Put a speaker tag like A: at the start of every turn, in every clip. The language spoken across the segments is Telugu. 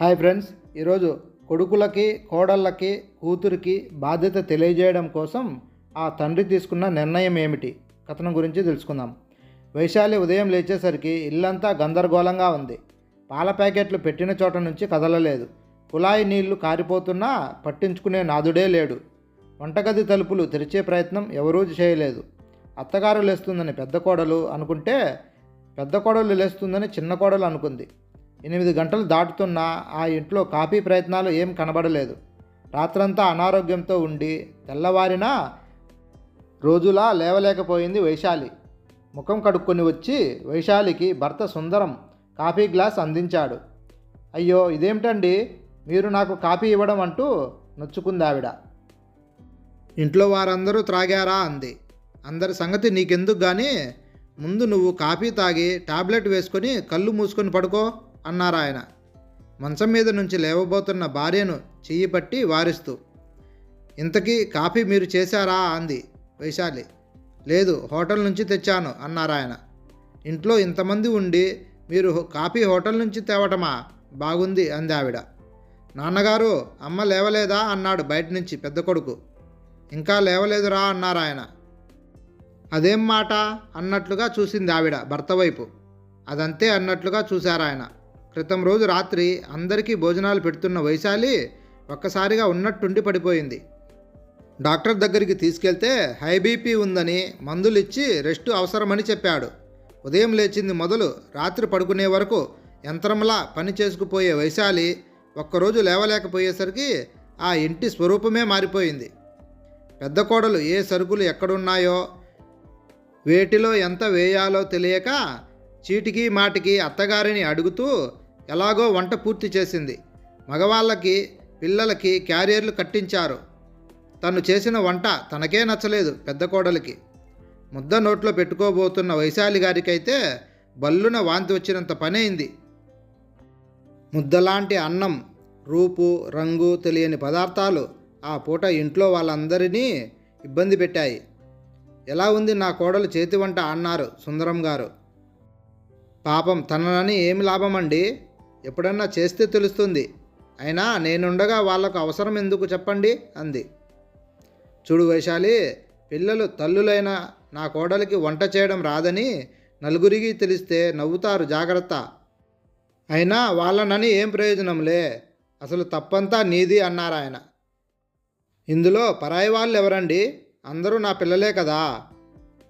A: హాయ్ ఫ్రెండ్స్ ఈరోజు కొడుకులకి కోడళ్ళకి కూతురికి బాధ్యత తెలియజేయడం కోసం ఆ తండ్రి తీసుకున్న నిర్ణయం ఏమిటి? కథనం గురించి తెలుసుకుందాం. వైశాలి ఉదయం లేచేసరికి ఇల్లంతా గందరగోళంగా ఉంది. పాల ప్యాకెట్లు పెట్టిన చోట నుంచి కదలలేదు. కుళాయి నీళ్ళు కారిపోతున్నా పట్టించుకునే నాదుడే లేడు. వంటగది తలుపులు తెరిచే ప్రయత్నం ఎవరూ చేయలేదు. అత్తగారు లేస్తుందని పెద్ద కోడలు అనుకుంటే పెద్ద కోడలు లేస్తుందని చిన్న కోడలు అనుకుంది. ఎనిమిది గంటలు దాటుతున్నా ఆ ఇంట్లో కాపీ ప్రయత్నాలు ఏం కనబడలేదు. రాత్రంతా అనారోగ్యంతో ఉండి తెల్లవారినా రోజులా లేవలేకపోయింది వైశాలి. ముఖం కడుక్కొని వచ్చి వైశాలికి భర్త సుందరం కాఫీ గ్లాస్ అందించాడు. అయ్యో ఇదేమిటండి? మీరు నాకు కాఫీ ఇవ్వడం అంటూ నొచ్చుకుంది ఆవిడ ఇంట్లో వారందరూ త్రాగారా అంది. అందరి సంగతి నీకెందుకు కానీ ముందు నువ్వు కాఫీ తాగి టాబ్లెట్ వేసుకొని కళ్ళు మూసుకొని పడుకో. అన్నారాయన మంచం మీద నుంచి లేవబోతున్న భార్యను చెయ్యి పట్టి వారిస్తూ ఇంతకీ కాఫీ మీరు చేశారా? అంది వైశాలి. లేదు హోటల్ నుంచి తెచ్చాను అన్నారాయన ఇంట్లో ఇంతమంది ఉండి మీరు కాఫీ హోటల్ నుంచి తేవటమా? బాగుంది అంది ఆవిడ. నాన్నగారు అమ్మ లేవలేదా? అన్నాడు బయట నుంచి పెద్ద కొడుకు. ఇంకా లేవలేదురా అన్నారాయన అదేం మాట? అన్నట్లుగా చూసింది ఆవిడ భర్త వైపు. అదంతే అన్నట్లుగా చూశారు ఆయన. క్రితం రోజు రాత్రి అందరికీ భోజనాలు పెడుతున్న వైశాలి ఒక్కసారిగా ఉన్నట్టుండి పడిపోయింది. డాక్టర్ దగ్గరికి తీసుకెళ్తే హై బీపీ ఉందని మందులు ఇచ్చి రెస్ట్ అవసరమని చెప్పాడు. ఉదయం లేచింది మొదలు రాత్రి పడుకునే వరకు యంత్రంలా పని చేసుకుపోయే వైశాలి ఒక్కరోజు లేవలేకపోయేసరికి ఆ ఇంటి స్వరూపమే మారిపోయింది. పెద్ద కోడలు ఏ సరుకులు ఎక్కడున్నాయో వేటిలో ఎంత వేయాలో తెలియక చీటికి మాటికి అత్తగారిని అడుగుతూ ఎలాగో వంట పూర్తి చేసింది. మగవాళ్ళకి పిల్లలకి క్యారియర్లు కట్టించారు. తను చేసిన వంట తనకే నచ్చలేదు పెద్ద కోడలికి. ముద్ద నోట్లో పెట్టుకోబోతున్న వైశాలి గారికైతే బల్లున వాంతి వచ్చినంత పని అయింది. ముద్దలాంటి అన్నం రూపు రంగు తెలియని పదార్థాలు ఆ పూట ఇంట్లో వాళ్ళందరినీ ఇబ్బంది పెట్టాయి. ఎలా ఉంది నా కోడలు చేతి వంట? అన్నారు సుందరం గారు. పాపం తనని ఏమి లాభం అండి ఎప్పుడన్నా చేస్తే తెలుస్తుంది. అయినా నేనుండగా వాళ్ళకు అవసరం ఎందుకు చెప్పండి? అంది. చూడు వైశాలి పిల్లలు తల్లులైన నా కోడలికి వంట చేయడం రాదని నలుగురికి తెలిస్తే నవ్వుతారు జాగ్రత్త. అయినా వాళ్ళనని ఏం ప్రయోజనంలే? అసలు తప్పంతా నీది అన్నారు ఆయన. ఇందులో పరాయి వాళ్ళు ఎవరండి? అందరూ నా పిల్లలే కదా.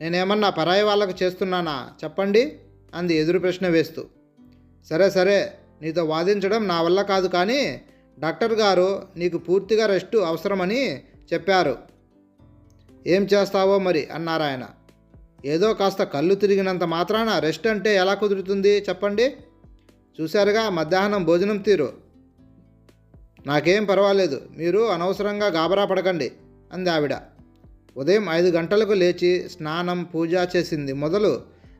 A: నేనేమన్నా పరాయి వాళ్ళకు చేస్తున్నానా? చెప్పండి అంది ఎదురు ప్రశ్న వేస్తూ. సరే సరే నీతో వాదించడం నా వల్ల కాదు కానీ డాక్టర్ గారు నీకు పూర్తిగా రెస్ట్ అవసరమని చెప్పారు. ఏం చేస్తావో మరి అన్నారాయన ఏదో కాస్త కళ్ళు తిరిగినంత మాత్రాన రెస్ట్ అంటే ఎలా కుదురుతుంది చెప్పండి. చూశారుగా మధ్యాహ్నం భోజనం తీరు. నాకేం పర్వాలేదు మీరు అనవసరంగా గాబరా పడకండి అంది ఆవిడ ఉదయం ఐదు గంటలకు లేచి స్నానం పూజ చేసింది. మొదలు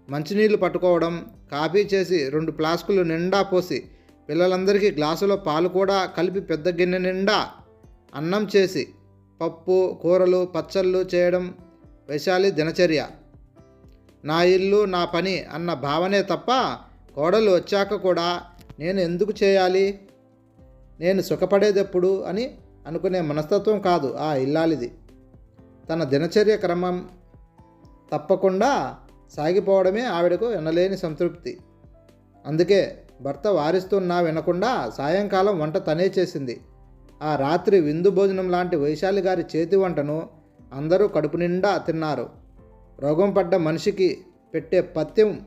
A: మంచినీళ్ళు పట్టుకోవడం కాఫీ చేసి రెండు ఫ్లాస్కులు నిండా పోసి పిల్లలందరికీ గ్లాసులో పాలు కూడా కలిపి పెద్ద గిన్నె నిండా అన్నం చేసి పప్పు కూరలు పచ్చళ్ళు చేయడం వైశాలి దినచర్య. నా ఇల్లు నా పని అన్న భావనే తప్ప కోడలు వచ్చాక కూడా నేను ఎందుకు చేయాలి? నేను సుఖపడేదెప్పుడు అని అనుకునే మనస్తత్వం కాదు ఆ ఇల్లాలిది. తన దినచర్య క్రమం తప్పకుండా సాగిపోవడమే ఆవిడకు ఎనలేని సంతృప్తి. అందుకే భర్త వారిస్తున్నా వినకుండా సాయంకాలం వంట తనే చేసింది. ఆ రాత్రి విందు భోజనం లాంటి వైశాలి గారి చేతి వంటను అందరూ కడుపు నిండా తిన్నారు. రోగం పడ్డ మనిషికి పెట్టే పత్యం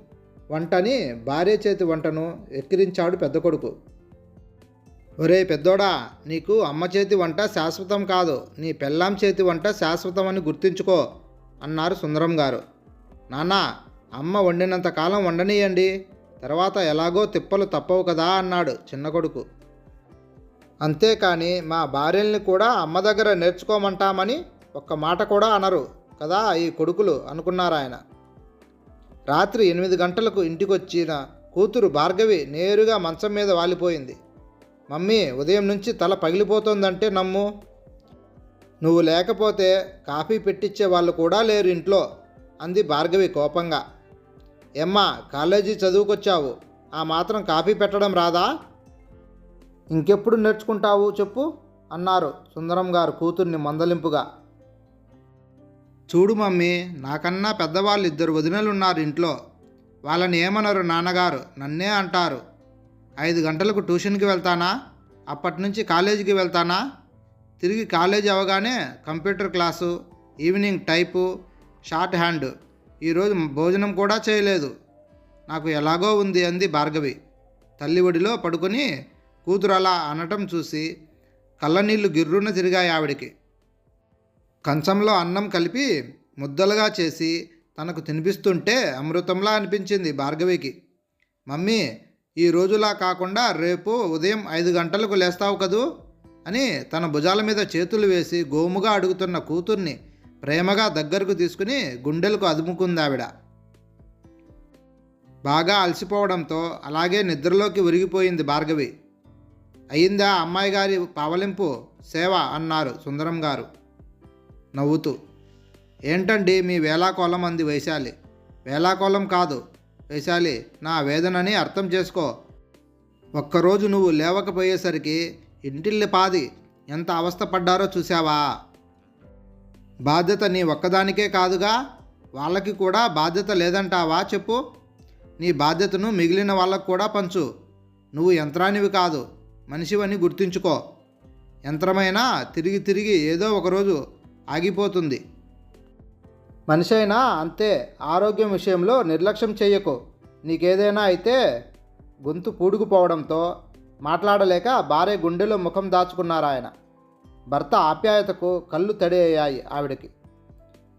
A: వంటని భార్య చేతి వంటను ఎక్కిరించాడు పెద్ద కొడుకు. ఒరే పెద్దోడా నీకు అమ్మ చేతి వంట శాశ్వతం కాదు నీ పెళ్ళాం చేతి వంట శాశ్వతం అని గుర్తుంచుకో అన్నారు సుందరం గారు. నాన్న అమ్మ వండినంత కాలం వండనీయండి. తర్వాత ఎలాగో తిప్పలు తప్పవు కదా అన్నాడు చిన్న కొడుకు. అంతేకాని మా భార్యల్ని కూడా అమ్మ దగ్గర నేర్చుకోమంటామని ఒక్క మాట కూడా అనరు కదా ఈ కొడుకులు అనుకున్నారు ఆయన రాత్రి ఎనిమిది గంటలకు ఇంటికొచ్చిన కూతురు భార్గవి నేరుగా మంచం మీద వాలిపోయింది. మమ్మీ ఉదయం నుంచి తల పగిలిపోతోందంటే నమ్ము. నువ్వు లేకపోతే కాఫీ పెట్టించే వాళ్ళు కూడా లేరు ఇంట్లో. అంది భార్గవి కోపంగా. ఎమ్మా కాలేజీ చదువుకొచ్చావు. ఆ మాత్రం కాఫీ పెట్టడం రాదా? ఇంకెప్పుడు నేర్చుకుంటావు చెప్పు అన్నారు సుందరం గారు కూతుర్ని మందలింపుగా. చూడు మమ్మీ నాకన్నా పెద్దవాళ్ళు ఇద్దరు వదినలు ఉన్నారు ఇంట్లో. వాళ్ళని ఏమనరు నాన్నగారు నన్నే అంటారు. ఐదు గంటలకు ట్యూషన్కి వెళ్తానా? అప్పటి నుంచి కాలేజీకి వెళ్తానా? తిరిగి కాలేజీ అవగానే computer class evening type shorthand. ఈరోజు భోజనం కూడా చేయలేదు. నాకు ఎలాగో ఉంది అంది భార్గవి. తల్లి ఒడిలో పడుకొని కూతురు అలా అనటం చూసి కళ్ళనీళ్ళు గిర్రున తిరిగాయి ఆవిడికి. కంచంలో అన్నం కలిపి ముద్దలుగా చేసి తనకు తినిపిస్తుంటే అమృతంలా అనిపించింది భార్గవికి. మమ్మీ ఈ రోజులా కాకుండా రేపు ఉదయం ఐదు గంటలకు లేస్తావు కదూ? అని తన భుజాల మీద చేతులు వేసి గోముగా అడుగుతున్న కూతుర్ని ప్రేమగా దగ్గరకు తీసుకుని గుండెలకు అదుముకుంది ఆవిడ. బాగా అలసిపోవడంతో అలాగే నిద్రలోకి ఉరిగిపోయింది భార్గవి. అయిందా అమ్మాయి గారి పావలింపు? సేవ అన్నారు సుందరం గారు. నవ్వుతూ. ఏంటండి మీ వేలాకోలం అంది వైశాలి. వేలాకోలం కాదు. వైశాలి నా వేదనని అర్థం చేసుకో. ఒక్కరోజు నువ్వు లేవకపోయేసరికి ఇంటిల్లి పాది ఎంత అవస్థపడ్డారో చూసావా బాధ్యత నీ ఒక్కదానికే కాదుగా వాళ్ళకి కూడా బాధ్యత లేదంటావా చెప్పు. నీ బాధ్యతను మిగిలిన వాళ్ళకు కూడా పంచు. నువ్వు యంత్రానివి కాదు మనిషివని గుర్తుంచుకో. యంత్రమైనా తిరిగి తిరిగి ఏదో ఒకరోజు ఆగిపోతుంది. మనిషి అయినా అంతే ఆరోగ్యం విషయంలో నిర్లక్ష్యం చేయకు. నీకేదైనా అయితే గొంతు పూడుకుపోవడంతో మాట్లాడలేక భార్య గుండెలో ముఖం దాచుకున్నారాయన. భర్త ఆప్యాయతకు కళ్ళు తడి అయ్యాయి ఆవిడకి.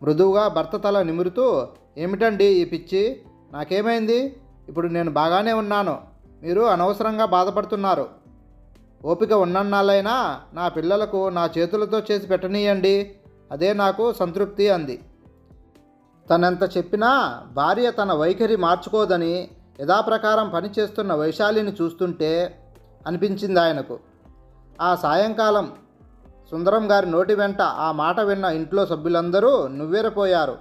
A: మృదువుగా భర్త తల నిమురుతూ ఏమిటండి ఈ పిచ్చి? నాకేమైంది? ఇప్పుడు నేను బాగానే ఉన్నాను. మీరు అనవసరంగా బాధపడుతున్నారు. ఓపిక ఉన్నన్నాళ్ళైనా నా పిల్లలకు నా చేతులతో చేసి పెట్టనీయండి. అదే నాకు సంతృప్తి అంది. తనెంత చెప్పినా భార్య తన వైఖరి మార్చుకోదని యథాప్రకారం పనిచేస్తున్న వైశాలిని చూస్తుంటే అనిపించింది ఆయనకు ఆ సాయంకాలం సుందరం గారి నోటి వెంట ఆ మాట విన్న ఇంట్లో సభ్యులందరూ నువ్వెరపోయారు.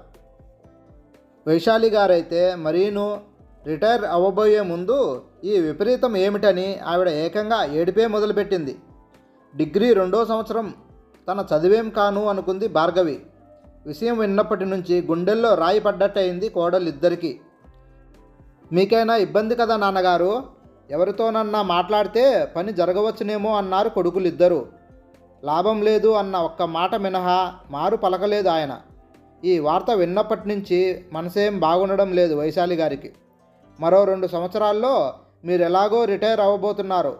A: వైశాలి గారైతే మరీను రిటైర్ అవ్వబోయే ముందు ఈ విపరీతం ఏమిటని ఆవిడ ఏకంగా ఏడిపే మొదలుపెట్టింది. డిగ్రీ రెండో సంవత్సరం తన చదివేం కాను అనుకుంది భార్గవి. విషయం విన్నప్పటి నుంచి గుండెల్లో రాయి పడ్డట్టయింది కోడలిద్దరికీ. మీకైనా ఇబ్బంది కదా నాన్నగారు? ఎవరితోనన్నా మాట్లాడితే పని జరగవచ్చునేమో అన్నారు కొడుకులిద్దరూ. లాభం లేదు అన్న ఒక్క మాట మినహా మారు పలకలేదు ఆయన. ఈ వార్త విన్నప్పటి నుంచి మనసేం బాగుండడం లేదు వైశాలి గారికి. మరో రెండు సంవత్సరాల్లో మీరు ఎలాగో రిటైర్ అవ్వబోతున్నారు.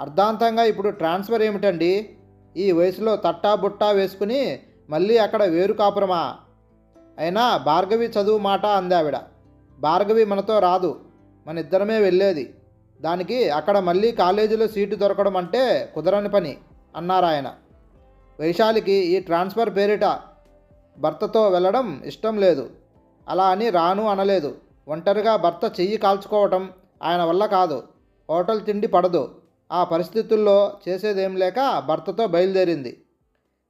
A: అర్ధాంతంగా ఇప్పుడు ట్రాన్స్ఫర్ ఏమిటండి? ఈ వయసులో తట్టా బుట్టా వేసుకుని మళ్ళీ అక్కడ వేరు కాపురమా? అయినా భార్గవి చదువు మాట అందావిడ. భార్గవి మనతో రాదు. మన ఇద్దరమే వెళ్ళేది. దానికి అక్కడ మళ్ళీ కాలేజీలో సీటు దొరకడం అంటే కుదరని పని అన్నారు ఆయన వైశాలికి ఈ ట్రాన్స్ఫర్ పేరిట భర్తతో వెళ్ళడం ఇష్టం లేదు. అలా అని రాను అనలేదు. ఒంటరిగా భర్త చెయ్యి కాల్చుకోవటం ఆయన వల్ల కాదు. హోటల్ తిండి పడదు. ఆ పరిస్థితుల్లో చేసేదేం లేక భర్తతో బయలుదేరింది.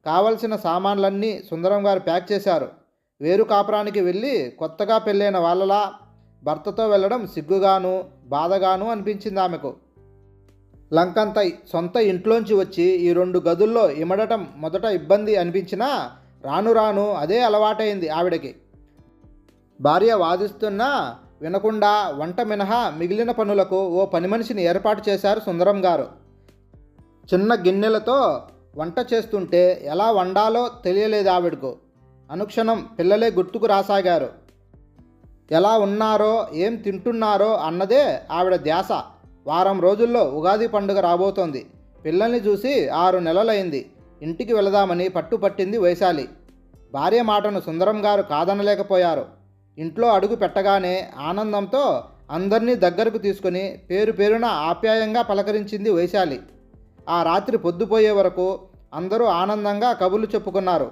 A: కావలసిన సామాన్లన్నీ సుందరం గారు ప్యాక్ చేశారు. వేరు కాపురానికి వెళ్ళి కొత్తగా పెళ్ళైన వాళ్ళలా భర్తతో వెళ్ళడం సిగ్గుగాను బాధగాను అనిపించింది ఆమెకు. లంకంతై సొంత ఇంట్లోంచి వచ్చి ఈ రెండు గదుల్లో ఇమడటం మొదట ఇబ్బంది అనిపించినా రాను రాను అదే అలవాటైంది ఆవిడకి. భార్య వాదిస్తున్నా వినకుండా వంట మినహా మిగిలిన పనులకు ఓ పని మనిషిని ఏర్పాటు చేశారు సుందరం గారు. చిన్న గిన్నెలతో వంట చేస్తుంటే ఎలా వండాలో తెలియలేదు ఆవిడకు. అనుక్షణం పిల్లలే గుర్తుకు రాసాగారు. ఎలా ఉన్నారో ఏం తింటున్నారో అన్నదే ఆవిడ ధ్యాస. వారం రోజుల్లో ఉగాది పండుగ రాబోతోంది. పిల్లల్ని చూసి ఆరు నెలలైంది. ఇంటికి వెళదామని పట్టుపట్టింది వైశాలి. భార్య మాటను సుందరం గారు కాదనలేకపోయారు. ఇంట్లో అడుగు పెట్టగానే ఆనందంతో అందరినీ దగ్గరకు తీసుకుని పేరు పేరున ఆప్యాయంగా పలకరించింది వైశాలి. ఆ రాత్రి పొద్దుపోయే వరకు అందరూ ఆనందంగా కబుర్లు చెప్పుకున్నారు.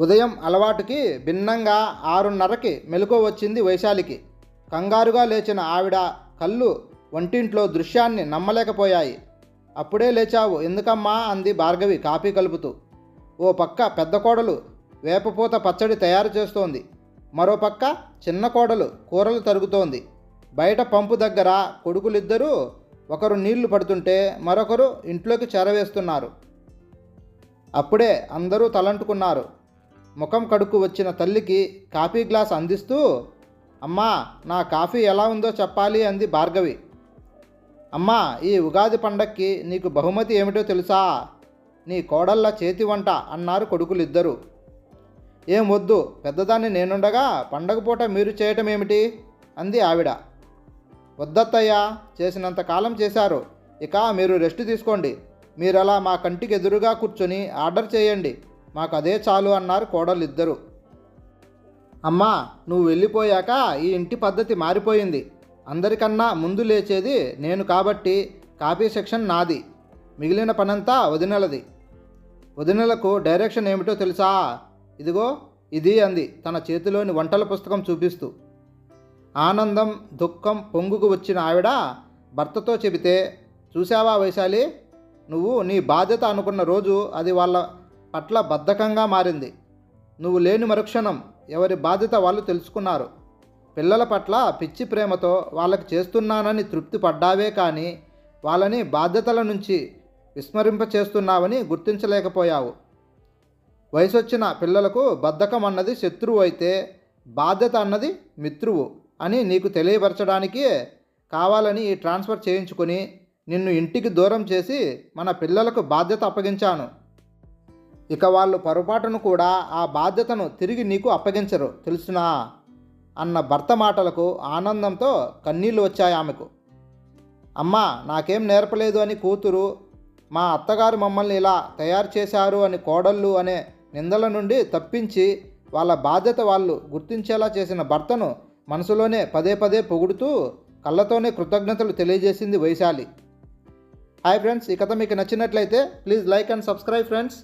A: ఉదయం అలవాటుకి భిన్నంగా ఆరున్నరకి మెలకు వచ్చింది వైశాలికి. కంగారుగా లేచిన ఆవిడ కళ్ళు వంటింట్లో దృశ్యాన్ని నమ్మలేకపోయాయి. అప్పుడే లేచావు. ఎందుకమ్మా? అంది భార్గవి కాఫీ కలుపుతూ. ఓ పక్క పెద్ద కోడలు వేపపూత పచ్చడి తయారు చేస్తోంది. మరో పక్క చిన్న కోడలు కూరలు తరుగుతోంది. బయట పంపు దగ్గర కొడుకులిద్దరూ ఒకరు నీళ్ళు పడుతుంటే మరొకరు ఇంట్లోకి చేరవేస్తున్నారు. అప్పుడే అందరూ తలంటుకున్నారు. ముఖం కడుక్కు వచ్చిన తల్లికి కాఫీ గ్లాస్ అందిస్తూ అమ్మా నా కాఫీ ఎలా ఉందో చెప్పాలి అంది భార్గవి. అమ్మా ఈ ఉగాది పండక్కి నీకు బహుమతి ఏమిటో తెలుసా? నీ కోడళ్ళ చేతి వంట అన్నారు కొడుకులిద్దరూ. ఏం వద్దు పెద్దదాన్ని నేనుండగా పండగ పూట మీరు చేయటం ఏమిటి అంది ఆవిడ. వద్దత్తయ్యా చేసినంత కాలం చేశారు. ఇక మీరు రెస్ట్ తీసుకోండి. మీరు అలా మా కంటికి ఎదురుగా కూర్చొని ఆర్డర్ చేయండి. మాకు అదే చాలు అన్నారు కోడలిద్దరూ అమ్మా నువ్వు వెళ్ళిపోయాక ఈ ఇంటి పద్ధతి మారిపోయింది. అందరికన్నా ముందు లేచేది నేను కాబట్టి కాపీ సెక్షన్ నాది. మిగిలిన పనంతా వదినలది. వదినలకు డైరెక్షన్ ఏమిటో తెలుసా? ఇదిగో ఇది అంది తన చేతిలోని వంటల పుస్తకం చూపిస్తూ. ఆనందం దుఃఖం పొంగుకు వచ్చిన ఆవిడ భర్తతో చెబితే చూసావా వైశాలి? నువ్వు నీ బాధ్యత అనుకున్న రోజు అది వాళ్ళ పట్ల బద్ధకంగా మారింది. నువ్వు లేని మరుక్షణం ఎవరి బాధ్యత వాళ్ళు తెలుసుకున్నారు. పిల్లల పట్ల పిచ్చి ప్రేమతో వాళ్ళకి చేస్తున్నానని తృప్తి పడ్డావే కానీ వాళ్ళని బాధ్యతల నుంచి విస్మరింప చేస్తున్నావని గుర్తించలేకపోయావు. వయసొచ్చిన పిల్లలకు బద్ధకం అన్నది శత్రువు అయితే బాధ్యత అన్నది మిత్రువు అని నీకు తెలియపరచడానికి కావాలని ఈ ట్రాన్స్ఫర్ చేయించుకొని నిన్ను ఇంటికి దూరం చేసి మన పిల్లలకు బాధ్యత అప్పగించాను. ఇక వాళ్ళు పొరపాటును కూడా ఆ బాధ్యతను తిరిగి నీకు అప్పగించరు తెలుసునా? అన్న భర్త మాటలకు ఆనందంతో కన్నీళ్ళు వచ్చాయి ఆమెకు. అమ్మా నాకేం నేర్పలేదు అని కూతురు మా అత్తగారు మమ్మల్ని ఇలా తయారు చేశారు అని కోడళ్ళు అనే నిందల నుండి తప్పించి వాళ్ళ బాధ్యత వాళ్ళు గుర్తించేలా చేసిన భర్తను మనసులోనే పదే పదే పొగుడుతూ కళ్ళతోనే కృతజ్ఞతలు తెలియజేసింది వైశాలి. హాయ్ ఫ్రెండ్స్ ఈ కథ మీకు నచ్చినట్లయితే please like and subscribe friends